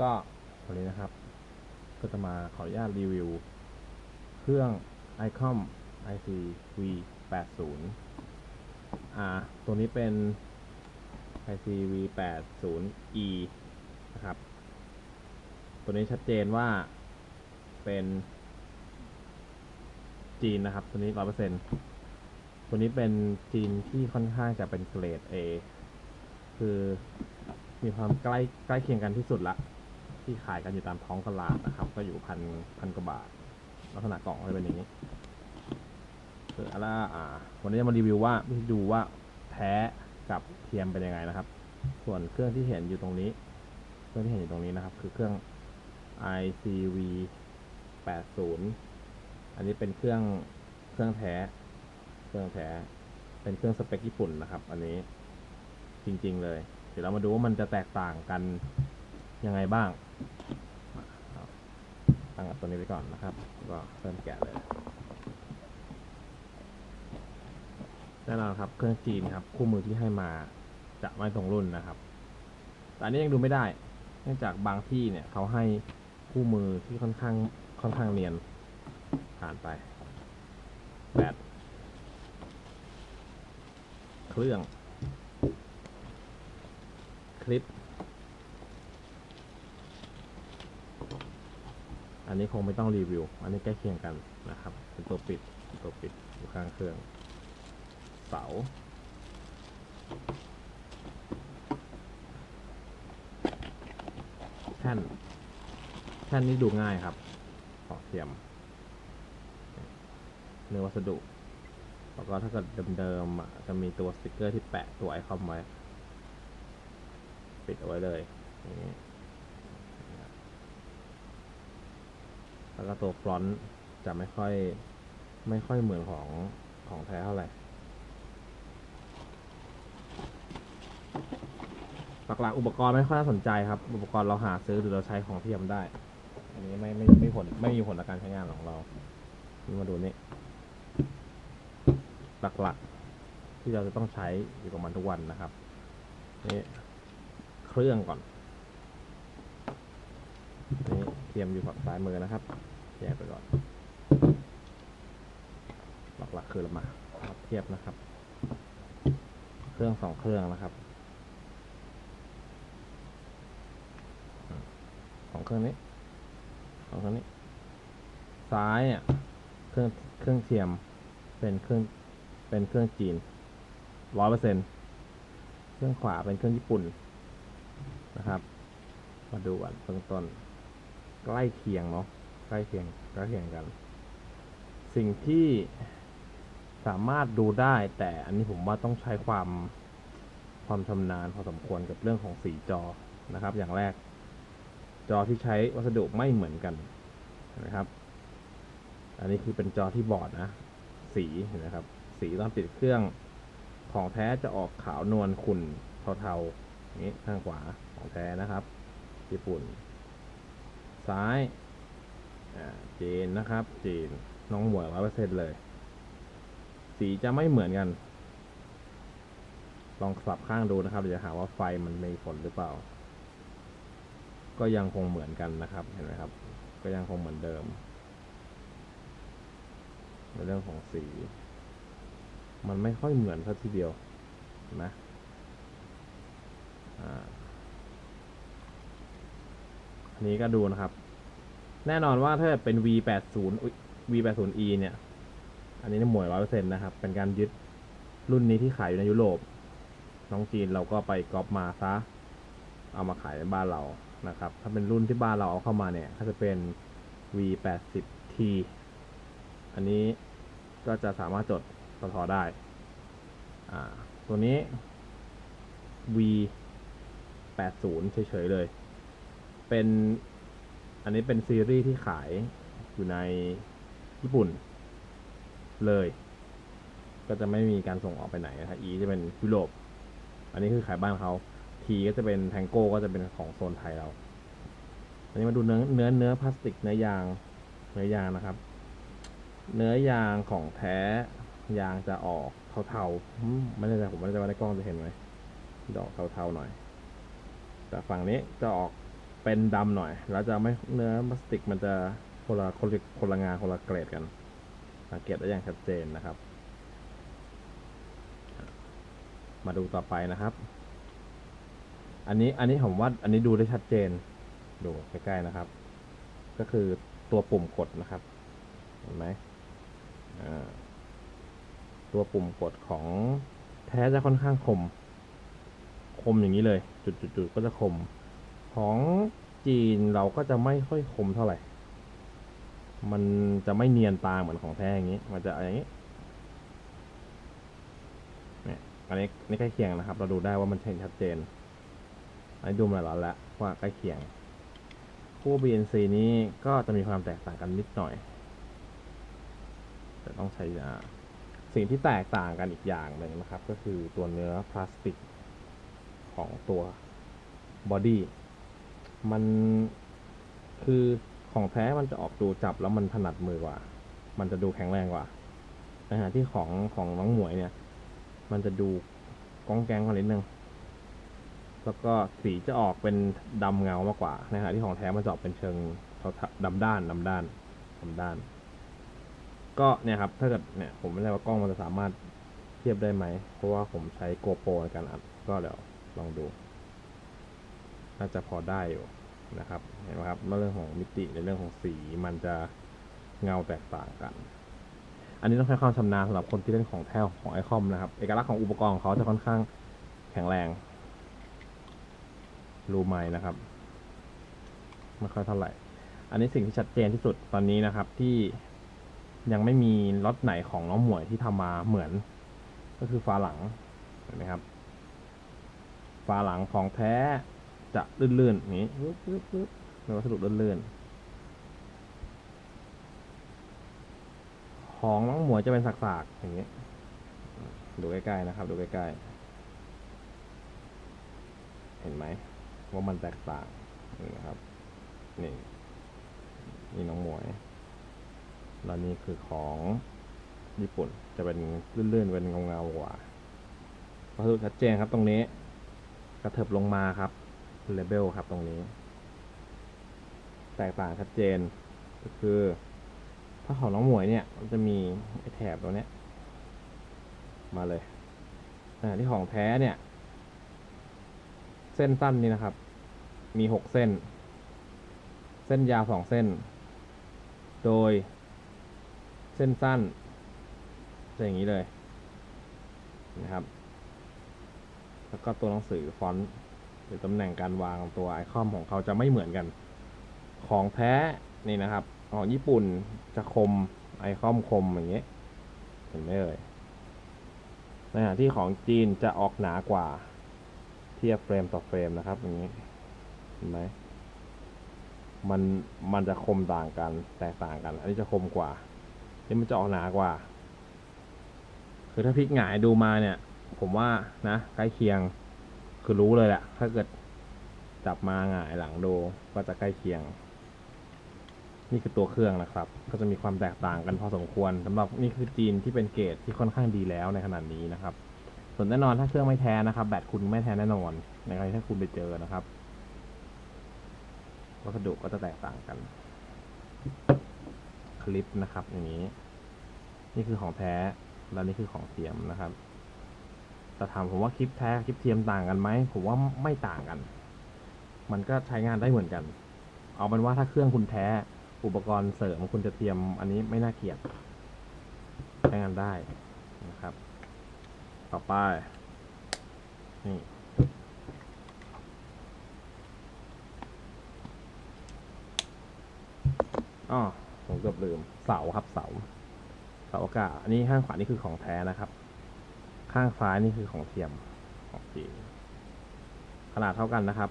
ก็วันนี้นะครับ ก็จะมาขออนุญาตรีวิว เครื่อง ICOM IC V80 อ่า ตัวนี้เป็น IC V80E นะครับ ตัวนี้ชัดเจนว่าเป็นจีนนะครับ ตัวนี้ร้อยเปอร์เซ็นตัวนี้เป็นจีนที่ค่อนข้างจะเป็นเกรด A คือมีความใกล้ใกล้เคียงกันที่สุดละ ที่ขายกันอยู่ตามท้องตลาดนะครับ ก็อยู่พันพันกว่าบาท ลักษณะกล่องจะเป็นอย่างนี้คืออะไรอ่า วันนี้จะมารีวิวว่าดูว่าแท้กับเทียมเป็นยังไงนะครับ ส่วนเครื่องที่เห็นอยู่ตรงนี้ เครื่องที่เห็นอยู่ตรงนี้นะครับ คือเครื่อง ICV 80อันนี้เป็นเครื่องเครื่องแท้ เครื่องแท้ เป็นเครื่องสเปคญี่ปุ่นนะครับ อันนี้จริง ๆ เลย เดี๋ยวเรามาดูว่ามันจะแตกต่างกัน ยังไงบ้างตั้งตัวนี้ไว้ก่อนนะครับ ก็เริ่มแกะเลยแน่นอนครับเครื่องจีนครับ คู่มือที่ให้มาจะไม่ตรงรุ่นนะครับ แต่อันนี้ยังดูไม่ได้ เนื่องจากบางที่เนี่ยเขาให้คู่มือที่ค่อนข้างค่อนข้างเนียนผ่านไปแบตเครื่อง คลิป อันนี้คงไม่ต้องรีวิว อันนี้ใกล้เคียงกันนะครับ เป็นตัวปิดตัวปิดอยู่ข้างเครื่อง เสา แท่น แท่นนี้ดูง่ายครับขอเทียม เนื้อวัสดุ แล้วก็ถ้าเกิดเดิมๆจะมีตัวสติกเกอร์ที่แปะตัวไอคอมไว้ ปิดเอาไว้เลยอย่างนี้ แล้วก็ตัวฟรอนต์จะไม่ค่อยไม่ค่อยเหมือนของของแท้เท่าไหร่หลักๆอุปกรณ์ไม่ค่อยน่าสนใจครับ อุปกรณ์เราหาซื้อหรือเราใช้ของเทียมได้ อันนี้ไม่ไม่ไม่ผลไม่มีผลต่อการใช้งานของเรานี่มาดูนี่หลักๆ ที่เราจะต้องใช้อยู่กับมันทุกวันนะครับนี่เครื่องก่อนนี่เทียมอยู่ฝั่งซ้ายมือนะครับ แยกไปก่อน หลักๆคือเรามาเทียบนะครับ เครื่องสองเครื่องนะครับของเครื่องนี้ของเครื่องนี้ ซ้ายอะเครื่องเครื่องเทียมเป็นเครื่องเป็นเครื่องจีนร้อยเปอร์เซ็นเครื่องขวาเป็นเครื่องญี่ปุ่นนะครับ มาดูกันเบื้องต้นใกล้เคียงเนาะ ใกล้เคียงใกล้เคียงกัน สิ่งที่สามารถดูได้แต่อันนี้ผมว่าต้องใช้ความความชำนาญพอสมควรกับเรื่องของสีจอนะครับ อย่างแรก จอที่ใช้วัสดุไม่เหมือนกันนะครับ อันนี้คือเป็นจอที่บอดนะ สีเห็นไหมครับ สีตอนติดเครื่องของแท้จะออกขาวนวลขุ่นเทาๆนี้ข้างขวาของแท้นะครับ ญี่ปุ่น ซ้าย จีนนะครับ จีนน้องหมวยร้อยเปอร์เซ็นเลย สีจะไม่เหมือนกัน ลองสลับข้างดูนะครับเดี๋ยวจะหาว่าไฟมันมีผลหรือเปล่า ก็ยังคงเหมือนกันนะครับ เห็นไหมครับ ก็ยังคงเหมือนเดิมในเรื่องของสี มันไม่ค่อยเหมือนสักทีเดียวนะอ่าอันนี้ก็ดูนะครับ แน่นอนว่าถ้าเป็น V80 V80E เนี่ย อันนี้หมวยร้อยเปอร์เซ็นต์นะครับ เป็นการยึดรุ่นนี้ที่ขายอยู่ในยุโรป น้องจีนเราก็ไปก๊อปมาซะ เอามาขายในบ้านเรานะครับ ถ้าเป็นรุ่นที่บ้านเราเอาเข้ามาเนี่ย ก็จะเป็น V80T อันนี้ก็จะสามารถจดสทอได้ อ่า ตัวนี้ V80 เฉยๆเลย เป็น อันนี้เป็นซีรีส์ที่ขายอยู่ในญี่ปุ่น เลย ก็จะไม่มีการส่งออกไปไหนนะครับ E จะเป็นยุโรป อันนี้คือขายบ้านเขา T ก็จะเป็นแทงโก้ก็จะเป็นของโซนไทยเรา อันนี้มาดูเนื้อเนื้อเนื้อพลาสติกเนื้อยางเนื้อยางนะครับ เนื้อยางของแท้ยางจะออกเทาๆไม่แน่ใจผมไม่แน่ใจว่าในกล้องจะเห็นไหมดอกเทาๆหน่อย แต่ฝั่งนี้จะออก เป็นดำหน่อย แล้วจะไม่เนื้อพลาสติกมันจะคนละคนละคนละงานคนละเกรดกันสังเกตได้อย่างชัดเจนนะครับ มาดูต่อไปนะครับ อันนี้อันนี้ผมว่าอันนี้ดูได้ชัดเจน ดูใกล้ๆนะครับ ก็คือตัวปุ่มกดนะครับ เห็นไหมตัวปุ่มกดของแท้จะค่อนข้างคม คมอย่างนี้เลย จุดๆก็จะคม ของจีนเราก็จะไม่ค่อยคมเท่าไหร่ มันจะไม่เนียนตาเหมือนของแท้อย่างนี้ มันจะอย่างนี้เนี่ยอันนี้นี่ใกล้เคียงนะครับ เราดูได้ว่ามันเห็นชัดเจน อันนี้ดูมาหลายแล้วว่าใกล้เคียง คู่ BNC นี้ก็จะมีความแตกต่างกันนิดหน่อย แต่ต้องใช้สิ่งที่แตกต่างกันอีกอย่างหนึ่งนะครับ ก็คือตัวเนื้อพลาสติกของตัวบอดี้ มันคือของแท้มันจะออกดูจับแล้วมันถนัดมือกว่า มันจะดูแข็งแรงกว่าในะฮะที่ของของน้องหมวยเนี่ย มันจะดูก้องแกงกว่านิดนึง แล้วก็สีจะออกเป็นดำเงามากกว่าในะฮะที่ของแท้มันจะออกเป็นเชิงดำด้านดำด้านดำด้าน ก็เนี่ยครับ ถ้าเกิดเนี่ยผมไม่แน่ว่ากล้องมันจะสามารถเทียบได้ไหม เพราะว่าผมใช้โกโปรในการอัด ก็เดี๋ยวลองดู น่าจะพอได้อยู่นะครับเห็นไหมครับเรื่องของมิติในเรื่องของสีมันจะเงาแตกต่างกัน อันนี้ต้องใช้ความชำนาญสำหรับคนที่เล่นของแท้ของไอคอมนะครับ เอกลักษณ์ของอุปกรณ์ของเขาจะค่อนข้างแข็งแรงรูไม้นะครับไม่ค่อยเท่าไหร่ อันนี้สิ่งที่ชัดเจนที่สุดตอนนี้นะครับที่ยังไม่มีรถไหนของน้องหมวยที่ทำมาเหมือน ก็คือฝาหลังเห็นไหมครับฝาหลังของแท้ จะลื่นๆอย่างนี้ปึ๊บปึ๊บปึ๊บเป็นวัสดุลื่นๆของน้องหมวยจะเป็นสักๆอย่างนี้ ดูใกล้ๆนะครับ ดูใกล้ๆ เห็นไหมว่ามันแตกต่างนี่นะครับ นี่นี่น้องหมวยแล้วนี่คือของญี่ปุ่นจะเป็นลื่นๆเป็นเงาๆกว่าวัสดุชัดเจนครับตรงนี้ กระเถิบลงมาครับ เลเบลครับตรงนี้ แตกต่างชัดเจนก็คือ ถ้าของน้องหมวยเนี่ยมันจะมีไอแถบตรงนี้มาเลยอ่ที่ของแท้เนี่ย เส้นสั้นนี่นะครับ มีหกเส้น เส้นยาวสองเส้น โดย เส้นสั้นจะอย่างนี้เลยนะครับ แล้วก็ตัวหนังสือฟอนต์ หรือตำแหน่งการวางตัวไอคอนของเขาจะไม่เหมือนกัน ของแท้นี่นะครับของญี่ปุ่นจะคมไอคอมคมอย่างเงี้ยเห็นไหมเอ่ยในขณะที่ของจีนจะออกหนากว่า เทียบเฟรมต่อเฟรมนะครับ อย่างนี้เห็นไหมมันมันจะคมต่างกันแตกต่างกัน อันนี้จะคมกว่านี่มันจะออกหนากว่า คือถ้าพลิกหงายดูมาเนี่ย ผมว่านะใกล้เคียง คือรู้เลยแหละถ้าเกิดจับมาหงายหลังโดก็จะใกล้เคียง นี่คือตัวเครื่องนะครับ ก็จะมีความแตกต่างกันพอสมควรสำหรับนี่คือจีนที่เป็นเกรดที่ค่อนข้างดีแล้วในขนาดนี้นะครับ ส่วนแน่นอนถ้าเครื่องไม่แท้นะครับ แบตคุณไม่แท้แน่นอนในกรณีถ้าคุณไปเจอนะครับวัสดุก็จะแตกต่างกัน คลิปนะครับอย่างนี้ นี่คือของแท้ แล้วนี่คือของเทียมนะครับ แต่ถามผมว่าคลิปแท้คลิปเทียมต่างกันไหมผมว่าไม่ต่างกัน มันก็ใช้งานได้เหมือนกัน เอาเป็นว่าถ้าเครื่องคุณแท้ อุปกรณ์เสริมคุณจะเทียมอันนี้ไม่น่าเกลียดใช้งานได้นะครับ ต่อไปนี่อ๋อผมเกือบลืมเสาครับเสาเสาอากาศอันนี้ข้างขวานี่คือของแท้นะครับ ข้างซ้ายนี่คือของเทียมของจีนขนาดเท่ากันนะครับ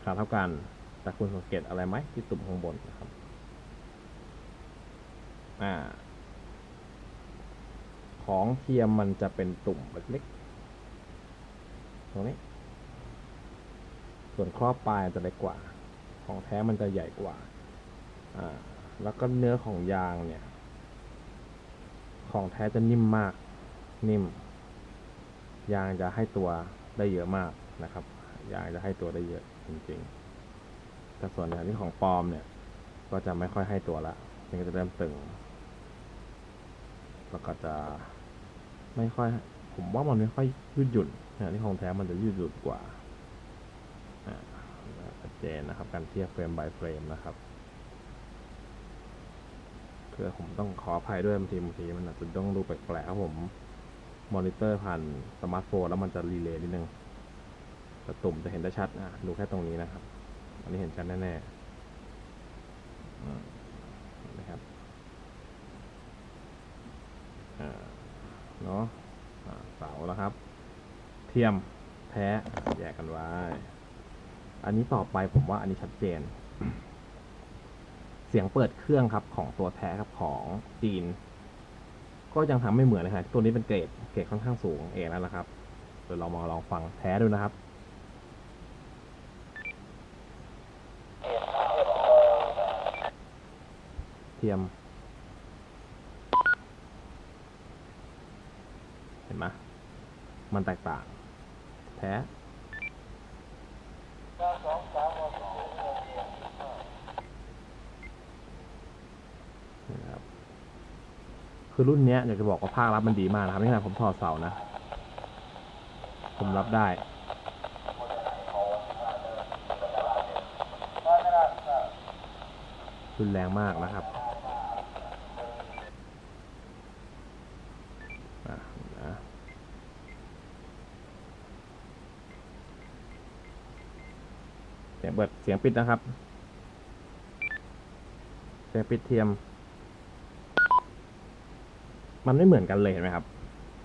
ขนาดเท่ากัน แต่คุณสังเกตอะไรไหมที่ตุ่มข้างบนนะครับ อ่า ของเทียมมันจะเป็นตุ่มเล็กๆตรงนี้ ส่วนครอบปลายจะเล็กกว่า ของแท้มันจะใหญ่กว่า อ่า แล้วก็เนื้อของยางเนี่ย ของแท้จะนิ่มมาก นิ่ม ยางจะให้ตัวได้เยอะมากนะครับ ยางจะให้ตัวได้เยอะจริงๆ แต่ส่วนอย่างที่ของปลอมเนี่ย ก็จะไม่ค่อยให้ตัวละมันก็จะเริ่มตึง แล้วก็จะไม่ค่อย ผมว่ามันไม่ค่อยยืดหยุ่นนะที่ของแท้มันจะยืดหยุ่นกว่าอ่าชัดเจนนะครับ การเทียบเฟรม by เฟรมนะครับคือผมต้องขออภัยด้วยบางทีบางทีมันอาจจะต้องดูแปลกๆครับผม มอนิเตอร์ผ่านสมาร์ทโฟนแล้วมันจะรีเลย์นิดนึงแต่ตุ่มจะเห็นได้ชัดอะดูแค่ตรงนี้นะครับ อันนี้เห็นชัดแน่ๆนะครับเนาะเสาแล้วครับ เทียมแท้แยกกันไว้ อันนี้ต่อไปผมว่าอันนี้ชัดเจน เสียงเปิดเครื่องครับของตัวแท้ครับของจีน ก็ยังทำไม่เหมือนเลยครับตัวนี้เป็นเกรดเกรดค่อนข้างสูงเองแล้วนะครับเดี๋ยวเรามาลองฟังแท้ดูนะครับเทียม เห็นไหมมันแตกต่าง แท้ นะครับ คือรุ่นเนี้ยอยากจะบอกว่าภาครับมันดีมากนะครับนี่นาดผมถอดเสานะ ผมรับได้ รุนแรงมากนะครับเสียงเปิดเสียงปิดนะครับ เสียงปิดเทียม มันไม่เหมือนกันเลยเห็นไหมครับ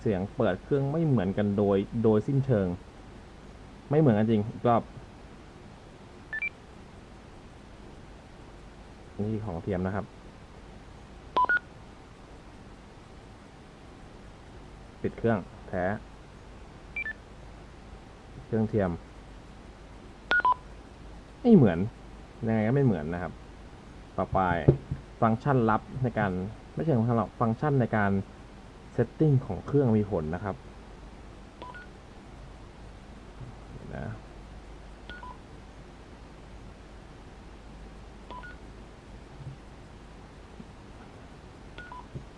เสียงเปิดเครื่องไม่เหมือนกันโดยโดยสิ้นเชิง ไม่เหมือนกันจริงรอบนี่ของเทียมนะครับ ปิดเครื่องแท้เครื่องเทียม ไม่เหมือนยังไงก็ไม่เหมือนนะครับ ต่อไปฟังก์ชันลับในการ ไม่ใช่ของเราฟังก์ชันในการเซตติ้งของเครื่องมีผลนะครับเดี๋ยวนะ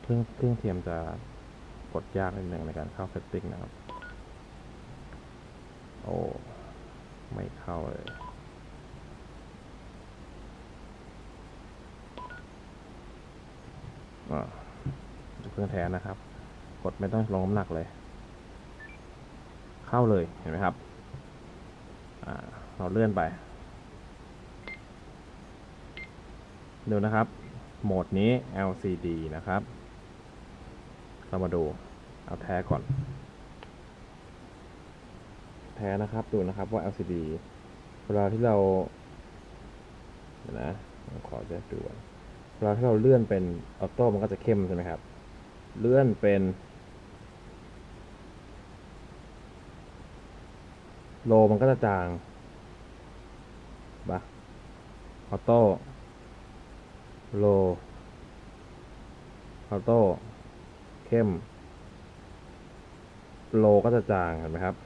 เครื่องเครื่องเทียมจะกดยากนิดนึงในการเข้าเซตติ้งนะครับ โอ้ ไม่เข้าเลย เครื่องแท้นะครับ กดไม่ต้องลงน้ำหนักเลย เข้าเลยเห็นไหมครับเราเลื่อนไป ดูนะครับ โหมดนี้ LCD นะครับ เรามาดูเอาแท้ก่อน แท้นะครับดูนะครับว่า LCD เวลาที่เราเดี๋ยวนะขอจะดูก่อน เวลาที่เราเลื่อนเป็นออโต้มันก็จะเข้มใช่ไหมครับ เลื่อนเป็นโลมันก็จะจางปะออโต้โลออโต้เข้ม โลก็จะจางเห็นไหมครับ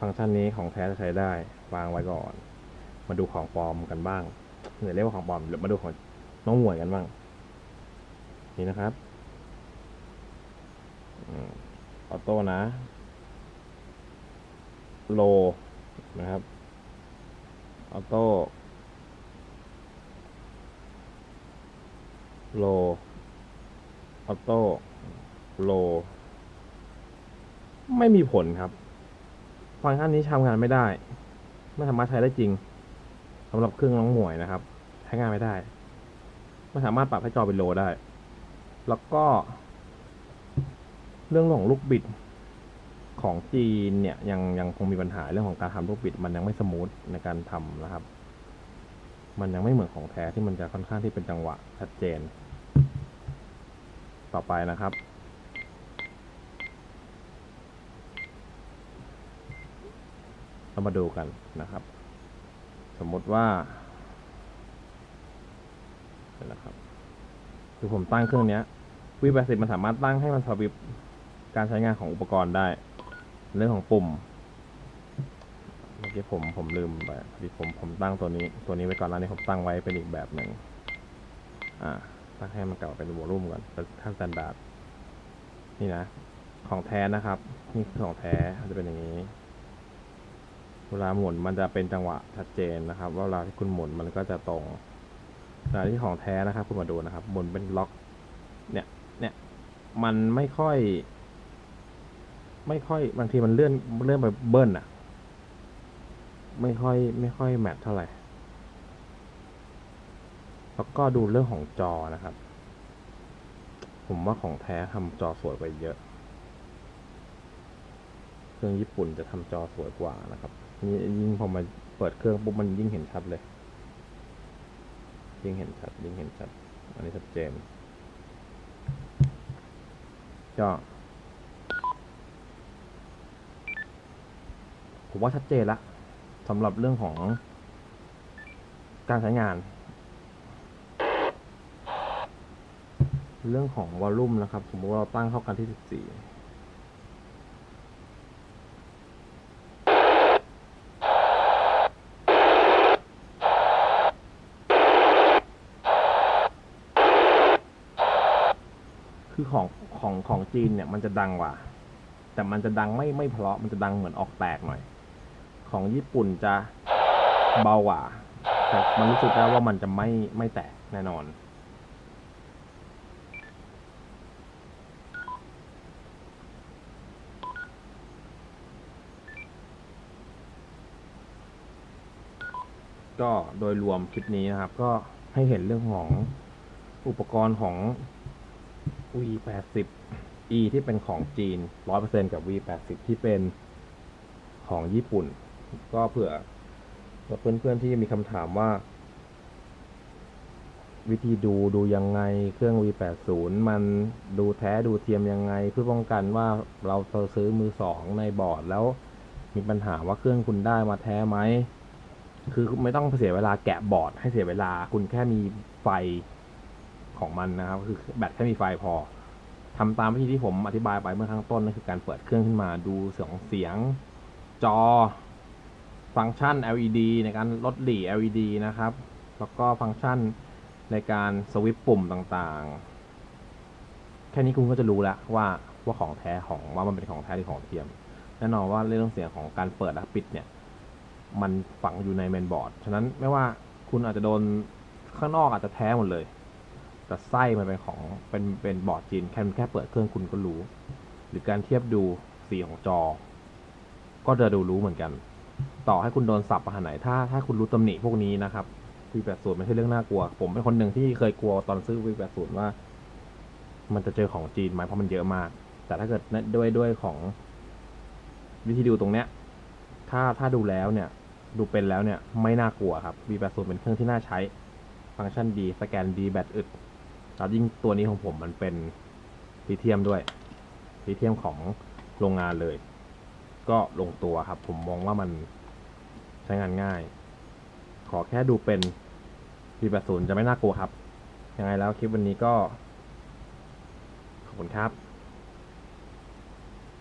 ฟังก์ชันนี้ของแท้จะใช้ได้ วางไว้ก่อน มาดูของปลอมกันบ้างเดี๋ยวเรียกว่าของปลอมเดี๋ยวมาดูของ น้องหมวยกันบ้าง นี่นะครับอออโต้นะ โลนะครับ ออโต้ โล ออโต้ โล ไม่มีผลครับ ฟังก์ชันนี้ทำงานไม่ได้ ไม่สามารถใช้ได้จริงสำหรับเครื่องน้องหมวยนะครับ ใช้งานไม่ได้ ไม่สามารถปรับให้จอเป็นโลได้ แล้วก็ เรื่องของลูกบิดของจีนเนี่ยยังยังคงมีปัญหาเรื่องของการทำลูกบิด มันยังไม่สมูทในการทำนะครับ มันยังไม่เหมือนของแท้ที่มันจะค่อนข้างที่เป็นจังหวะชัดเจน ต่อไปนะครับเรามาดูกันนะครับ สมมติว่า เดี๋ยวครับคือผมตั้งเครื่องเนี้ยวิแปดสิบมันสามารถตั้งให้มันสวิปการใช้งานของอุปกรณ์ได้ เรื่องของปุ่มเมื่อกี้ผมผมลืมไปพอดีผมผมตั้งตัวนี้ ตัวนี้ไว้ก่อนแล้วนี่ผมตั้งไว้เป็นอีกแบบหนึ่งอ่า ตั้งให้มันกลับมาเป็นวอลลุ่มก่อนขั้นสแตนดาร์ดนี่นะ ของแท้นะครับ นี่คือของแท้จะเป็นอย่างนี้ เวลาหมุนมันจะเป็นจังหวะชัดเจนนะครับว่าเวลาที่คุณหมุนมันก็จะตรง เวลาที่ของแท้นะครับ คุณมาดูนะครับหมุนเป็นล็อก เนี่ย เนี่ย มันไม่ค่อย ไม่ค่อยบางทีมันเลื่อนเลื่อนไปเบิ้ลอะไม่ค่อย ไม่ค่อยแมทเท่าไหร่ แล้วก็ดูเรื่องของจอนะครับ ผมว่าของแท้ทำจอสวยกว่าเยอะ เครื่องญี่ปุ่นจะทำจอสวยกว่านะครับ นี่ยิ่งพอมาเปิดเครื่องปุ๊บมันยิ่งเห็นชัดเลย ยิ่งเห็นชัดยิ่งเห็นชัด อันนี้ชัดเจนก็ผมว่าชัดเจนละสำหรับเรื่องของการใช้งาน เรื่องของวอลลุ่มนะครับ สมมติว่าเราตั้งเข้ากันที่ 14 คือของของของจีนเนี่ยมันจะดังกว่า แต่มันจะดังไม่ไม่เพราะมันจะดังเหมือนออกแตกหน่อย ของญี่ปุ่นจะเบากว่าแต่มันรู้สึกได้ว่ามันจะไม่ไม่แตกแน่นอน ก็โดยรวมคลิปนี้นะครับ ก็ให้เห็นเรื่องของอุปกรณ์ของ V80 E ที่เป็นของจีน 100%กับ V80 ที่เป็นของญี่ปุ่น ก็เผื่อเพื่อนๆที่มีคำถามว่า วิธีดูดูยังไงเครื่อง V80 มันดูแท้ดูเทียมยังไง เพื่อป้องกันว่าเราซื้อมือสองในบอร์ดแล้วมีปัญหาว่าเครื่องคุณได้มาแท้ไหม คือไม่ต้องเสียเวลาแกะบอร์ดให้เสียเวลาคุณแค่มีไฟ ของมันนะครับคือแบตแค่มีไฟพอทำตามวิธีที่ผมอธิบายไปเมื่อข้างต้นนั่นคือการเปิดเครื่องขึ้นมาดูเสียงเสียง จอ ฟังก์ชัน LED ในการลดหลี LED นะครับ แล้วก็ฟังก์ชันในการสวิตช์ปุ่มต่างๆ แค่นี้คุณก็จะรู้แล้วว่าว่าของแท้ของว่ามันเป็นของแท้หรือของเทียม แน่นอนว่าเรื่องเสียงของการเปิดและปิดเนี่ย มันฝังอยู่ในเมนบอร์ด ฉะนั้นไม่ว่าคุณอาจจะโดนข้างนอกอาจจะแท้หมดเลย แต่ไส้มันเป็นของเป็นเป็นบอร์ดจีนแค่แค่เปิดเครื่องคุณก็รู้ หรือการเทียบดูสีของจอ ก็จะดูรู้เหมือนกัน ต่อให้คุณโดนสับประหารไหนถ้าถ้าคุณรู้ตำหนิพวกนี้นะครับ V80 ไม่ใช่เรื่องน่ากลัว ผมเป็นคนหนึ่งที่เคยกลัวตอนซื้อ V80 ว่า มันจะเจอของจีนไหมเพราะมันเยอะมาก แต่ถ้าเกิดด้วยด้วยของวิธีดูตรงเนี้ย ถ้าถ้าดูแล้วเนี่ย ดูเป็นแล้วเนี่ย ไม่น่ากลัวครับ V80 เป็นเครื่องที่น่าใช้ ฟังก์ชันดี สแกนดี แบตอึด แล้วยิ่งตัวนี้ของผมมันเป็นลิเทียมด้วยลิเทียมของโรงงานเลย ก็ลงตัวครับ ผมมองว่ามันใช้งานง่าย ขอแค่ดูเป็น P80 จะไม่น่ากลัวครับ ยังไงแล้วคลิปวันนี้ก็ ขอบคุณครับ